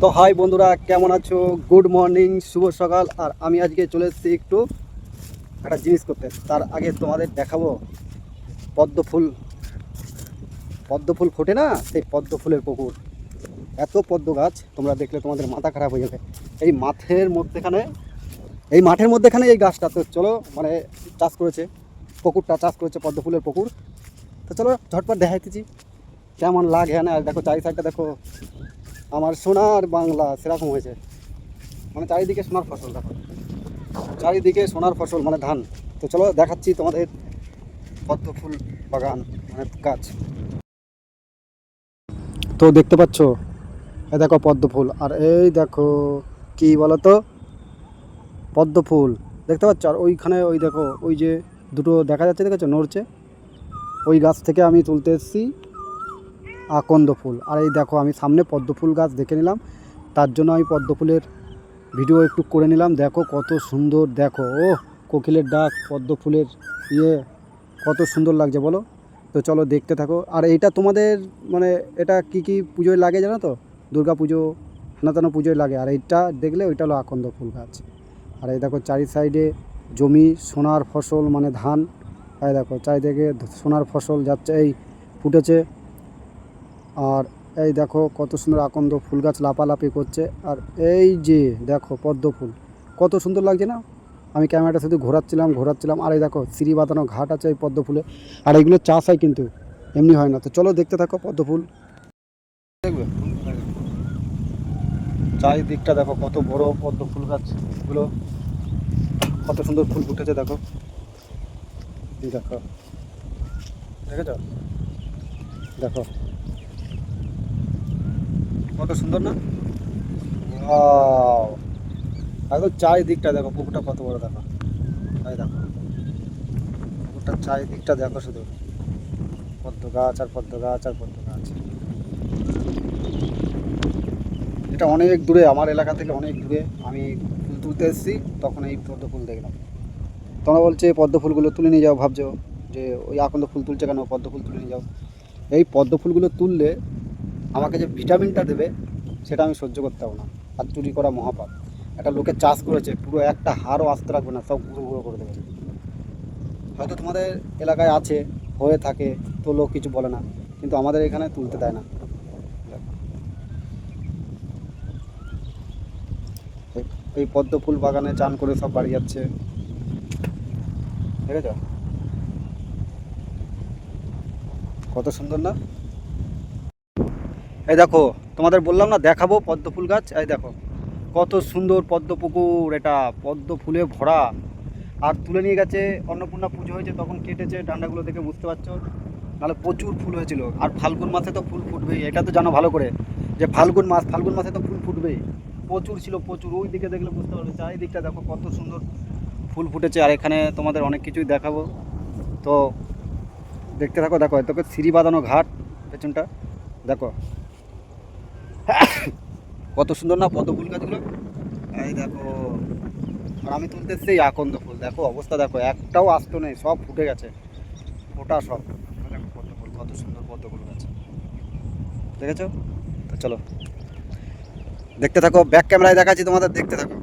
তো হাই বন্ধুরা, কেমন আছো? গুড মর্নিং শুভ সকাল। আর আমি আজকে চলে এসেছি একটু একটা জিনিস করতে। তার আগে তোমাদের দেখাবো পদ্ম ফুল। পদ্ম ফুল ফোটে না? সেই পদ্ম ফুলের পুকুর। এত পদ্ম গাছ, তোমরা দেখলে তোমাদের মাথা খারাপ হয়ে যাবে। এই মাঠের মধ্যেখানে, এই মাঠের মধ্যেখানে এই গাছটা। তো চলো মানে চাষ করেছে, পুকুরটা চাষ করেছে পদ্ম ফুলের পুকুর। তো চলো, ঝটপট দেখাইতেছি। কেমন লাগে হ্যাঁ না? দেখো, চারি সাইডটা দেখো। আমার সোনার বাংলা সেরকম হয়েছে। মানে চারিদিকে সোনার ফসল, দেখো। চারিদিকে সোনার ফসল মানে ধান। তো চলো দেখাচ্ছি তোমাদের পদ্ম ফুল বাগান মানে গাছ। তো দেখতে পাচ্ছ এই দেখো পদ্ম ফুল, আর এই দেখো, কি বলো তো পদ্ম ফুল, দেখতে পাচ্ছ? আর ওইখানে ওই দেখো, ওই যে দুটো দেখা যাচ্ছে, দেখেছ? নড়ছে। ওই গাছ থেকে আমি তুলতে এসেছি। আকন্দ ফুল। আর এই দেখো, আমি সামনে পদ্ম ফুল গাছ দেখে নিলাম। তার জন্য আমি পদ্ম ফুলের ভিডিও একটু করে নিলাম। দেখো কত সুন্দর, দেখো ও কোকিলের ডাক, পদ্ম ফুলের ইয়ে কত সুন্দর লাগছে, বলো। তো চলো দেখতে থাকো। আর এইটা তোমাদের মানে এটা কি কি পুজোয় লাগে জানো তো? দুর্গা পুজো, সনাতন পুজোয় লাগে। আর এইটা দেখলে ওইটা হলো আকন্দ ফুল গাছ। আর এই দেখো, চারি সাইডে জমি, সোনার ফসল মানে ধান। এই দেখো, চারিদিকে সোনার ফসল যাচ্ছে, এই ফুটেছে। আর এই দেখো কত সুন্দর আকন্দ ফুল গাছ লাপালাপি করছে। আর এই যে দেখো পদ্ম ফুল, কত সুন্দর লাগছে না? আমি ক্যামেরাটা শুধু ঘোরাচ্ছিলাম ঘোরাচ্ছিলাম। আর এই দেখো সিঁড়ি বাঁধানো ঘাট আছে এই পদ্ম ফুলে। আর এগুলো চাষ হয় কিন্তু, এমনি হয় না। তো চলো দেখতে থাকো পদ্ম ফুল। দেখবে? চারিদিকটা দেখো কত বড় পদ্ম ফুল গাছগুলো। কত সুন্দর ফুল ফুটেছে দেখো। দেখো। দেখেছ? দেখো। কত সুন্দর না! একদম চারিদিকটা দেখো, পুকুরটা কত বড় দেখো। তাই দেখো পুকুরটার চারিদিকটা দেখো শুধু। পদ্ম গাছ আর পদ্ম গাছ আর পদ্ম গাছ। এটা অনেক দূরে, আমার এলাকা থেকে অনেক দূরে। আমি ফুল তুলতে এসেছি, তখন এই পদ্ম ফুল দেখলাম। তোমরা বলছে পদ্ম ফুলগুলো তুলে নিয়ে যাও, ভাবছ যে ওই আকন্দ ফুল তুলছে কেন? পদ্ম ফুল তুলে নিয়ে যাও। এই পদ্ম ফুলগুলো তুললে আমাকে যে ভিটামিনটা দেবে, সেটা আমি সহ্য করতে পারব না। আর চুরি করা মহাপাপ। একটা লোকে চাষ করেছে, পুরো একটা হারও আসতে রাখবে না, সব গুঁড়ো গুঁড়ো করে দেবে। হয়তো তোমাদের এলাকায় আছে, হয়ে থাকে, তো লোক কিছু বলে না, কিন্তু আমাদের এখানে তুলতে দেয় না। এই- পদ্ম ফুল বাগানে চান করে সব বাড়ি যাচ্ছে। ঠিক আছে কত সুন্দর না? এই দেখো, তোমাদের বললাম না, দেখাবো পদ্ম ফুল গাছ। এই দেখো, কত সুন্দর পদ্ম পুকুর, এটা পদ্ম ফুলে ভরা। আর তুলে নিয়ে গেছে, অন্নপূর্ণা পুজো হয়েছে, তখন কেটেছে, ডান্ডাগুলো দেখে বুঝতে পারছ? নাহলে প্রচুর ফুল হয়েছিল। আর ফাল্গুন মাসে তো ফুল ফুটবেই, এটা তো জানো ভালো করে, যে ফাল্গুন মাস, ফাল্গুন মাসে তো ফুল ফুটবেই। প্রচুর ছিল, প্রচুর। ওই দিকে দেখলে বুঝতে পারবে, চারিদিকটা দেখো কত সুন্দর ফুল ফুটেছে। আর এখানে তোমাদের অনেক কিছুই দেখাবো। তো দেখতে থাকো, দেখো তোকে সিঁড়ি বাঁধানো ঘাট, পেছনটা। দেখো কত সুন্দর না পদ্ম ফুল গাছগুলো। এই দেখো, আর আমি তুলতে এসছি এই আকন্দ ফুল। দেখো, অবস্থা দেখো, একটাও আসতো নেই, সব ফুটে গেছে। ফোটা সব। দেখো ফুল কত সুন্দর পদ্ম ফুল গাছ। দেখেছ? তো চলো। দেখতে থাকো ব্যাক ক্যামেরায় দেখাচ্ছি তোমাদের, দেখতে থাকো।